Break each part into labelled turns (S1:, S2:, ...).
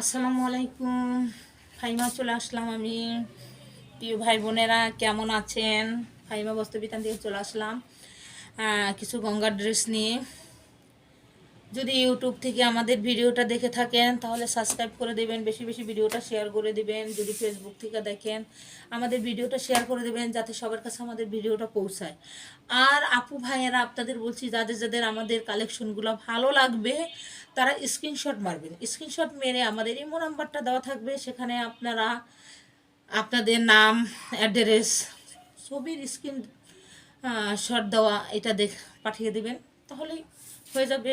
S1: আসসালামু আলাইকুম। ফাইমা চলে আসলাম আমি। প্রিয় ভাই বোনেরা, কেমন আছেন? ফাইমা বস্ত্রবিতান থেকে চলে আসলাম। কিছু গঙ্গার ড্রেস নিয়ে। যদি ইউটিউব থেকে আমাদের ভিডিওটা দেখে থাকেন, তাহলে সাবস্ক্রাইব করে দেবেন, বেশি বেশি ভিডিওটা শেয়ার করে দেবেন। যদি ফেসবুক থেকে দেখেন, আমাদের ভিডিওটা শেয়ার করে দেবেন, যাতে সবার কাছে আমাদের ভিডিওটা পৌঁছায়। আর আপু ভাইয়েরা, আপনাদের বলছি, যাদের যাদের আমাদের কালেকশনগুলো ভালো লাগবে, তারা স্ক্রিনশট মারবেন। স্ক্রিনশট মেরে আমাদের ইমো নাম্বারটা দেওয়া থাকবে। সেখানে আপনারা আপনাদের নাম অ্যাড্রেস ছবির স্ক্রিন শট দেওয়া, এটা দেখ, পাঠিয়ে দেবেন। তাহলেই হয়ে যাবে।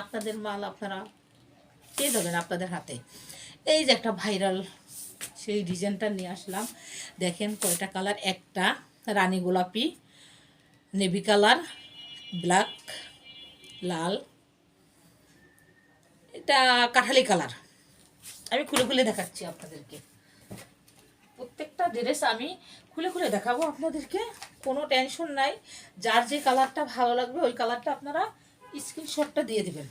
S1: আপনাদের মাল আপনারা পেয়ে যাবেন আপনাদের হাতে। এই যে একটা ভাইরাল সেই ডিজাইনটা নিয়ে আসলাম। দেখেন কয়টা কালার একটা রানী গোলাপি নেভি কালার ব্ল্যাক লাল। এটা কাঠালি কালার আমি খুলে খুলে দেখাচ্ছি আপনাদেরকে। প্রত্যেকটা ড্রেস আমি খুলে খুলে দেখাবো আপনাদেরকে। কোনো টেনশন নাই। যার যে কালারটা ভালো লাগবে, ওই কালারটা আপনারা স্ক্রিনশটটা দিয়ে দেবেন।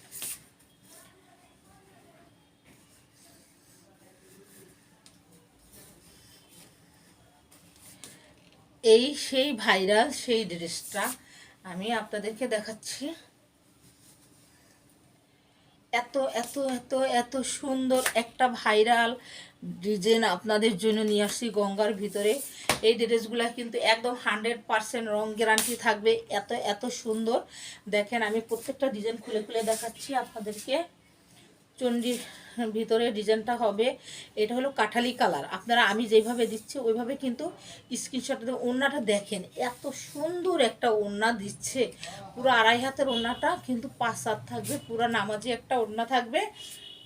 S1: এই সেই ভাইরাল সেই ড্রেসটা আমি আপনাদেরকে দেখাচ্ছি। এত এত এত এত সুন্দর একটা ভাইরাল ডিজাইন আপনাদের জন্য নিয়ে আসছি গঙ্গার ভিতরে। এই ড্রেসগুলো কিন্তু একদম হান্ড্রেড পারসেন্ট রং গ্যারান্টি থাকবে। এত এত সুন্দর। দেখেন, আমি প্রত্যেকটা ডিজাইন খুলে খুলে দেখাচ্ছি আপনাদেরকে। চণ্ডীর ভিতরে ডিজাইনটা হবে, এটা হলো কাঠালি কালার আপনারা আমি যেভাবে দিচ্ছি, ওইভাবে কিন্তু স্ক্রিনশটে ওড়নাটা দেখেন। এত সুন্দর একটা ওড়না দিচ্ছে। পুরো আড়াই হাতের ওড়নাটা কিন্তু পাঁচ হাত থাকবে, পুরো নামাজি একটা ওড়না থাকবে।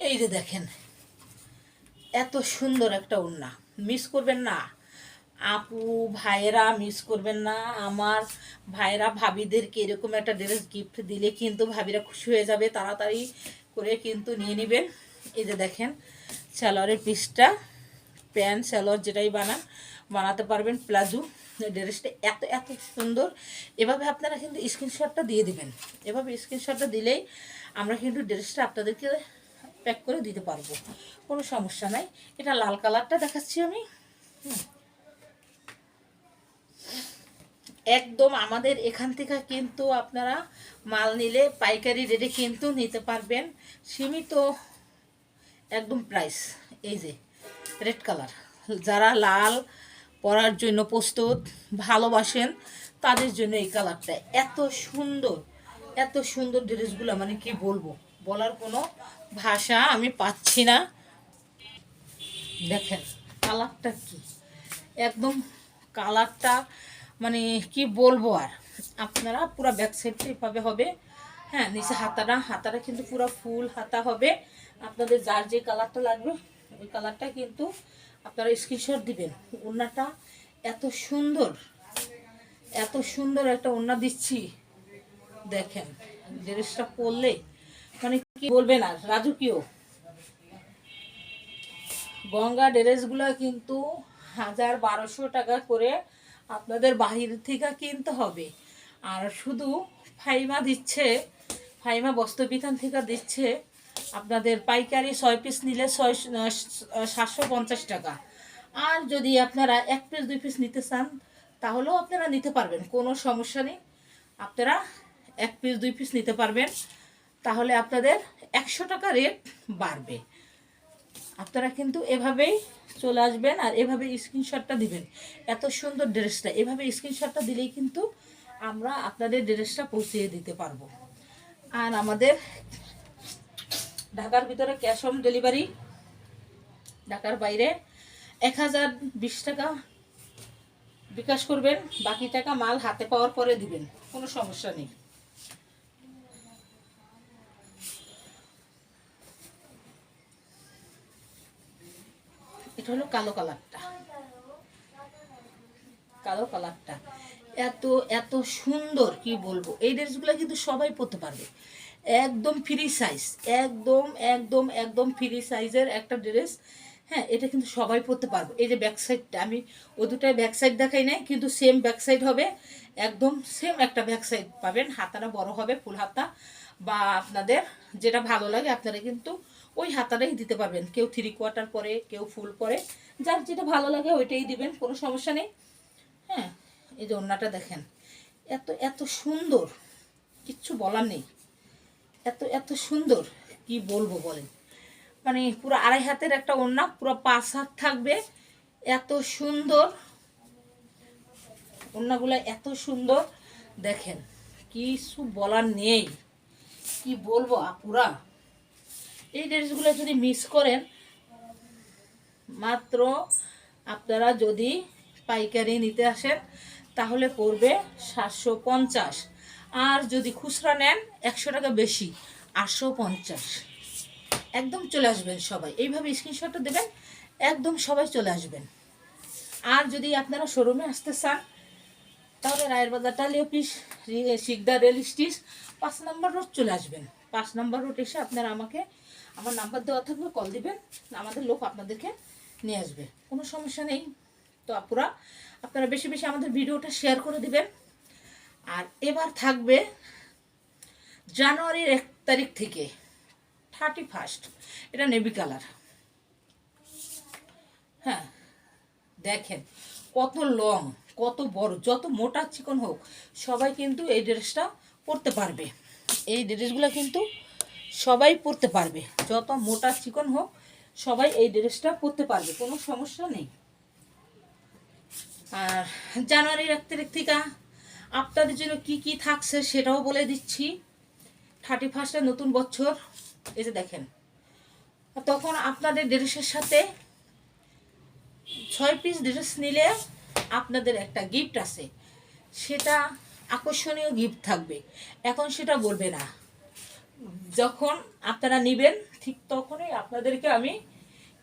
S1: এই যে দেখেন, এত সুন্দর একটা ওড়না। মিস করবেন না। আপু, ভাইয়েরা মিস করবেন না। আমার ভাইয়েরা, ভাবিদেরকে এরকম একটা ড্রেস গিফট দিলে কিন্তু ভাবিরা খুশি হয়ে যাবে, তাড়াতাড়ি করে কিন্তু নিয়ে নেবেন। এই যে দেখেন সালোয়ারের পিসটা, প্যান্ট সালোয়ার যেটাই বানান, বানাতে পারবেন প্লাজো। ড্রেসটা এত এত সুন্দর। এভাবে আপনারা কিন্তু স্ক্রিনশটটা দিয়ে দিবেন। এভাবে স্ক্রিনশটটা দিলেই আমরা কিন্তু ড্রেসটা আপনাদেরকে প্যাক করে দিতে পারব। কোনো সমস্যা নাই। এটা লাল কালারটা দেখাচ্ছি আমি। হুম। একদম আমাদের এখান থেকে কিন্তু আপনারা মাল নিলে পাইকারি রেটে কিন্তু নিতে পারবেন। সীমিত একদম প্রাইস এই যে রেড কালার যারা লাল পরার জন্য প্রস্তুত, ভালোবাসেন, তাদের জন্য এই কালারটা এত সুন্দর এত সুন্দর ড্রেসগুলো মানে কি বলব? বলার কোনো ভাষা আমি পাচ্ছি না। দেখেন কালারটা কি? একদম কালারটা মানে কি বলব আর? আপনারা পুরো ব্যাক এভাবে হবে। হ্যাঁ নিচে হাতাটা হাতাটা কিন্তু পুরো ফুল হাতা হবে। আপনাদের যার যে কালারটা লাগবে, ওই কালারটা কিন্তু আপনারা স্ক্রিনশট দিবেন। ওড়নাটা এত সুন্দর এত সুন্দর একটা ওড়না দিচ্ছি। দেখেন, ড্রেসটা পরলে মানে কি বলবেন আর, রাজকীয়। গঙ্গা ড্রেসগুলো কিন্তু হাজার বারোশো টাকা করে আপনাদের বাহির থেকে কিনতে হবে। আর শুধু ফাইমা দিচ্ছে, ফাইমা বস্ত্রবিধান থেকে দিচ্ছে, আপনাদের পাইকারি ছয় পিস নিলে ছয় সাতশো পঞ্চাশ টাকা। আর যদি আপনারা এক পিস দুই পিস নিতে চান, তাহলেও আপনারা নিতে পারবেন, কোনো সমস্যা নেই। আপনারা এক পিস দুই পিস নিতে পারবেন, তাহলে আপনাদের একশো টাকা রেট বাড়বে। আপনারা কিন্তু এভাবেই চলে আসবেন আর এভাবে স্ক্রিনশটটা দিবেন। এত সুন্দর ড্রেসটা। এভাবে স্ক্রিনশটটা দিলেই কিন্তু আমরা আপনাদের ড্রেসটা পৌঁছিয়ে দিতে পারব। আর আমাদের ঢাকার ভিতরে ক্যাশ অন ডেলিভারি ঢাকার বাইরে এক হাজার বিশ টাকা বিকাশ করবেন। বাকি টাকা মাল হাতে পাওয়ার পরে দিবেন। কোনো সমস্যা নেই। এটা হলো কালো কালারটা। কালো কালারটা। এত এত সুন্দর, কি বলব? এই ড্রেসগুলো কিন্তু সবাই পরতে পারবে। একদম ফ্রি সাইজ একদম একদম একদম ফ্রি সাইজের একটা ড্রেস। হ্যাঁ এটা কিন্তু সবাই পরতে পারবে। এই যে ব্যাক সাইডটা আমি ও দুটাই ব্যাক সাইড দেখাই নাই, কিন্তু সেম ব্যাক সাইড হবে। একদম সেম একটা ব্যাক সাইড পাবেন। হাতাটা বড় হবে, ফুল হাতা। বা আপনাদের যেটা ভালো লাগে, আপনারা কিন্তু ওই হাতাটাই দিতে পারবেন। কেউ থ্রি কোয়ার্টার পরে, কেউ ফুল পরে। যার যেটা ভালো লাগে ওইটাই দিবেন, কোনো সমস্যা নেই। হ্যাঁ এই যে ওড়নাটা দেখেন। এত এত সুন্দর। কিচ্ছু বলার নেই। এত এত সুন্দর। কি বলব বলেন? মানে পুরো আড়াই হাতের একটা ওড়না, পুরো পাঁচ হাত থাকবে। এত সুন্দর। ওড়নাগুলো এত সুন্দর। দেখেন কিছু বলার নেই। কি বলব আপুরা এই ড্রেসগুলো যদি মিস করেন, মাত্র আপনারা যদি পাইকারি নিতে আসেন, তাহলে পড়বে সাতশো পঞ্চাশ। আর যদি খুচরা নেন, একশো টাকা বেশি, আটশো পঞ্চাশ। একদম চলে আসবেন সবাই। এইভাবে স্ক্রিনশটটা দেবেন, একদম সবাই চলে আসবেন। আর যদি আপনারা শোরুমে আসতে চান, তাহলে রায়ের বাজার টালি অফিস শিকদার রেল স্টেশন পাঁচ নম্বর রোড চলে আসবেন। পাঁচ নম্বর রোড এসে আপনারা আমাকে আমার নাম্বার দেওয়া থাকবে কল দিবেন আমাদের লোক আপনাদেরকে নিয়ে আসবে। কোনো সমস্যা নেই। তো আপুরা, আপনারা বেশি বেশি আমাদের ভিডিওটা শেয়ার করে দিবেন। আর এবার থাকবে জানুয়ারির এক তারিখ থেকে থার্টি ফার্স্ট এটা নেভি কালার হ্যাঁ দেখেন, কত লং কত বড়, যত মোটা চিকন হোক, সবাই কিন্তু এই ড্রেসটা পরতে পারবে। এই ড্রেসগুলো কিন্তু সবাই পরতে পারবে। যত মোটা চিকন হোক, সবাই এই ড্রেসটা পরতে পারবে, কোনো সমস্যা নেই। আর জানুয়ারির এক তারিখ থেকে আপনাদের জন্য কি কি থাকছে সেটাও বলে দিচ্ছি। থার্টি ফার্স্টের নতুন বছর যে দেখেন। তখন আপনাদের ড্রেসের সাথে ছয় পিস ড্রেস নিলে আপনাদের একটা গিফট আছে। সেটা আকর্ষণীয় গিফট থাকবে। এখন সেটা বলবে না। যখন আপনারা নেবেন, ঠিক তখনই আপনাদেরকে আমি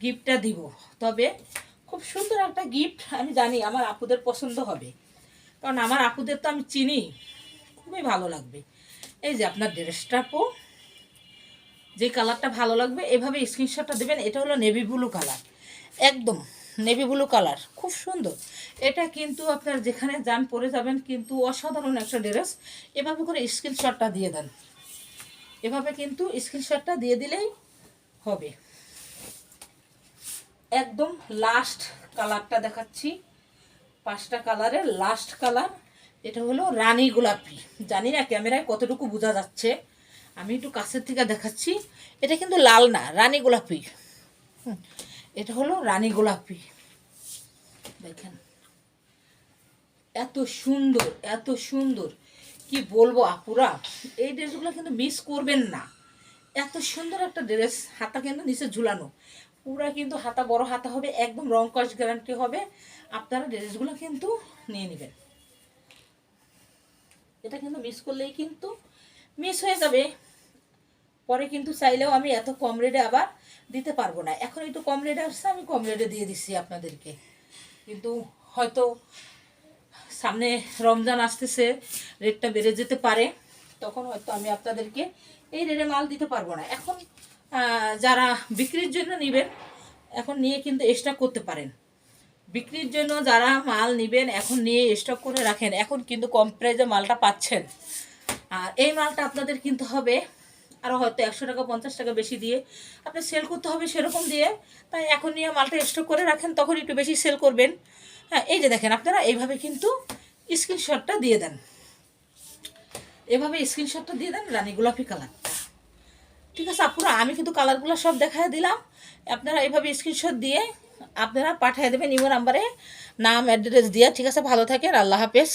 S1: গিফটটা দিব। তবে খুব সুন্দর একটা গিফট, আমি জানি আমার আপুদের পছন্দ হবে। কারণ আমার আপুদের তো আমি চিনি, খুবই ভালো লাগবে। এই যে আপনার ড্রেসটা পো যে কালারটা ভালো লাগবে, এভাবে স্ক্রিনশটটা দেবেন, এটা হলো নেভি ব্লু কালার। একদম নেভি ব্লু কালার, খুব সুন্দর। এটা কিন্তু আপনার যেখানে যান, পরে যাবেন, কিন্তু অসাধারণ একটা ড্রেস। এভাবে করে স্ক্রিনশটটা দিয়ে দেন। এভাবে কিন্তু স্ক্রিনশটটা দিয়ে দিলেই হবে। একদম লাস্ট কালারটা দেখাচ্ছি। পাঁচটা কালারের লাস্ট কালার এটা হলো রানী গোলাপি। জানি না ক্যামেরায় কতটুকু বোঝা যাচ্ছে। আমি একটু কাছের থেকে দেখাচ্ছি। এটা কিন্তু লাল না, রানী গোলাপি। এটা হলো রানী গোলাপি। দেখেন, এত সুন্দর এত সুন্দর। কি বলব আপুরা? এই ড্রেসগুলো কিন্তু মিস করবেন না। এত সুন্দর একটা ড্রেস, হাতা কিন্তু নিচে ঝুলানো। পুরা কিন্তু হাতা, বড় হাতা হবে, একদম রং কস গ্যারান্টি হবে। আপনারা ড্রেসগুলো কিন্তু নিয়ে নেবেন। এটা কিন্তু মিস করলেই কিন্তু মিস হয়ে যাবে। পরে কিন্তু চাইলেও আমি এত কম রেটে আবার দিতে পারব না। এখন একটু কম রেটে আসছে, আমি কম রেটে দিয়ে দিচ্ছি আপনাদেরকে। কিন্তু হয়তো সামনে রমজান আসতেছে রেটটা বেড়ে যেতে পারে। তখন হয়তো আমি আপনাদেরকে এই রেটে মাল দিতে পারব না। এখন যারা বিক্রির জন্য নেবেন, এখন নিয়ে কিন্তু স্টক করতে পারেন। বিক্রির জন্য যারা মাল নেবেন, এখন নিয়ে স্টক করে রাখেন। এখন কিন্তু কম প্রাইজে মালটা পাচ্ছেন। আর এই মালটা আপনাদের কিনতে হবে। আরও হয়তো একশো টাকা, পঞ্চাশ টাকা বেশি দিয়ে আপনি সেল করতে হবে সেরকম দিয়ে। তাই এখন নিয়ে মালটা স্টক করে রাখেন, তখন একটু বেশি সেল করবেন। হ্যাঁ এই যে দেখেন, আপনারা এইভাবে কিন্তু স্ক্রিনশটটা দিয়ে দেন। এভাবে স্ক্রিনশটটা দিয়ে দেন রানী গোলাপি কালার ঠিক আছে, আপুরা, আমি কিন্তু কালারগুলো সব দেখায় দিলাম। আপনারা এইভাবে স্ক্রিনশট দিয়ে আপনারা পাঠিয়ে দেবেন ইমো নাম্বারে নাম অ্যাড্রেস দিয়ে। ঠিক আছে, ভালো থাকেন, আল্লাহ হাফেজ।